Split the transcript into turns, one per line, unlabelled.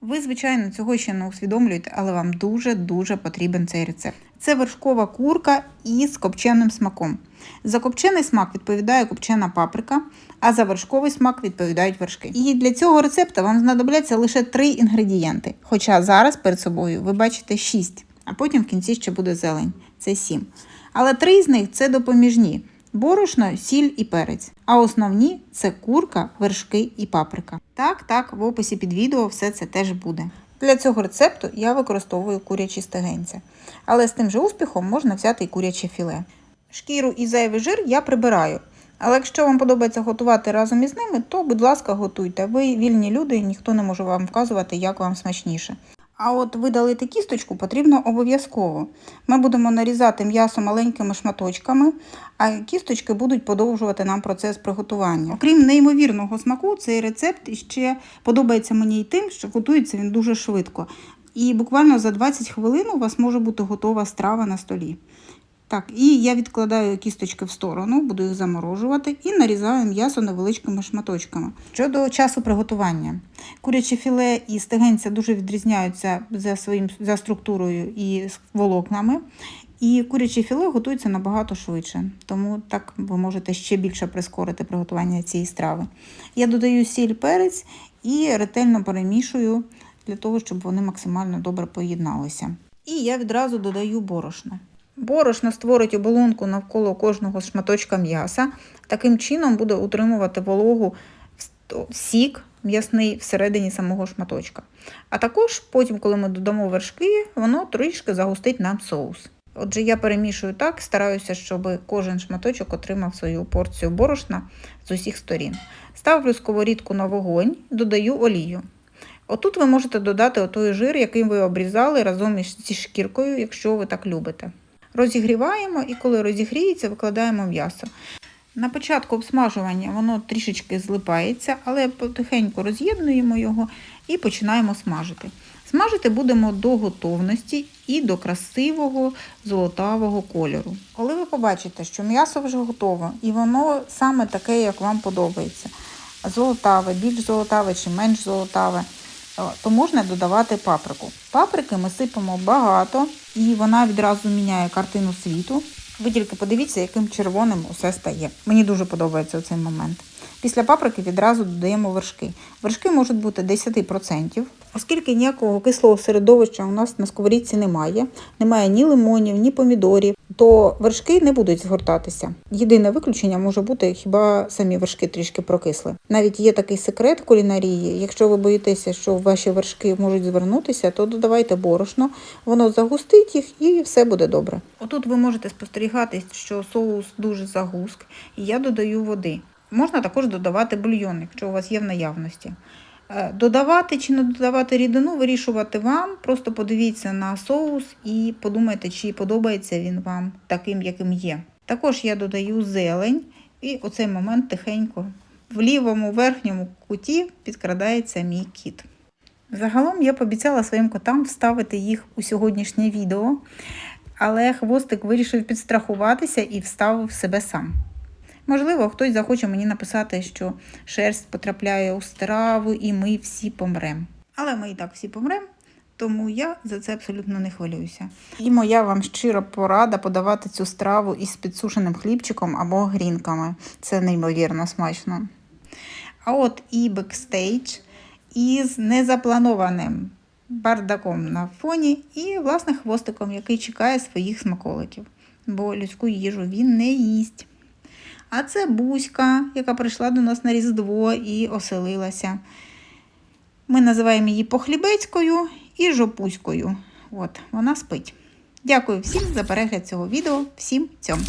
Ви, звичайно, цього ще не усвідомлюєте, але вам дуже-дуже потрібен цей рецепт. Це вершкова курка із копченим смаком. За копчений смак відповідає копчена паприка, а за вершковий смак відповідають вершки. І для цього рецепту вам знадобляться лише три інгредієнти. Хоча зараз перед собою ви бачите 6, а потім в кінці ще буде зелень це 7. Але три з них це допоміжні: борошно, сіль і перець. А основні це курка, вершки і паприка. Так, так, в описі під відео все це теж буде. Для цього рецепту я використовую курячі стегенця, але з тим же успіхом можна взяти і куряче філе. Шкіру і зайвий жир я прибираю. Але якщо вам подобається готувати разом із ними, то, будь ласка, готуйте. Ви вільні люди, і ніхто не може вам вказувати, як вам смачніше. А от видалити кісточку потрібно обов'язково. Ми будемо нарізати м'ясо маленькими шматочками, а кісточки будуть подовжувати нам процес приготування. Окрім неймовірного смаку, цей рецепт ще подобається мені й тим, що готується він дуже швидко. І буквально за 20 хвилин у вас може бути готова страва на столі. Так, і я відкладаю кісточки в сторону, буду їх заморожувати і нарізаю м'ясо невеличкими шматочками. Щодо часу приготування, куряче філе і стегенця дуже відрізняються за своїм за структурою і волокнами. І куряче філе готується набагато швидше, тому так ви можете ще більше прискорити приготування цієї страви. Я додаю сіль перець і ретельно перемішую для того, щоб вони максимально добре поєдналися. І я відразу додаю борошно. Борошно створить оболонку навколо кожного шматочка м'яса. Таким чином буде утримувати вологу сік м'ясний всередині самого шматочка. А також потім, коли ми додамо вершки, воно трішки загустить нам соус. Отже, я перемішую так, стараюся, щоб кожен шматочок отримав свою порцію борошна з усіх сторін. Ставлю сковорідку на вогонь, додаю олію. Отут ви можете додати отой жир, який ви обрізали разом зі шкіркою, якщо ви так любите. Розігріваємо і коли розігріється, викладаємо м'ясо. На початку обсмажування воно трішечки злипається, але потихеньку роз'єднуємо його і починаємо смажити. Смажити будемо до готовності і до красивого золотавого кольору. Коли ви побачите, що м'ясо вже готове і воно саме таке, як вам подобається, золотаве, більш золотаве чи менш золотаве, то можна додавати паприку. Паприки ми сипемо багато, і вона відразу міняє картину світу. Ви тільки подивіться, яким червоним усе стає. Мені дуже подобається цей момент. Після паприки відразу додаємо вершки. Вершки можуть бути 10%. Оскільки ніякого кислого середовища у нас на сковорідці немає, немає ні лимонів, ні помідорів, то вершки не будуть згортатися. Єдине виключення може бути хіба самі вершки трішки прокисли. Навіть є такий секрет кулінарії. Якщо ви боїтеся, що ваші вершки можуть звернутися, то додавайте борошно, воно загустить їх і все буде добре. Отут ви можете спостерігати, що соус дуже загуск, і я додаю води. Можна також додавати бульйон, якщо у вас є в наявності. Додавати чи не додавати рідину, вирішувати вам. Просто подивіться на соус і подумайте, чи подобається він вам таким, яким є. Також я додаю зелень, і у цей момент тихенько в лівому верхньому куті підкрадається мій кіт. Загалом я пообіцяла своїм котам вставити їх у сьогоднішнє відео, але хвостик вирішив підстрахуватися і вставив себе сам. Можливо, хтось захоче мені написати, що шерсть потрапляє у страву і ми всі помремо. Але ми і так всі помремо, тому я за це абсолютно не хвилююся. І моя вам щира порада подавати цю страву із підсушеним хлібчиком або грінками. Це неймовірно смачно. А от і бекстейдж із незапланованим бардаком на фоні і, власне, хвостиком, який чекає своїх смаколиків. Бо людську їжу він не їсть. А це Буська, яка прийшла до нас на Різдво і оселилася. Ми називаємо її Похлібецькою і Жопуською. От, Вона спить. Дякую всім за перегляд цього відео. Всім цьому!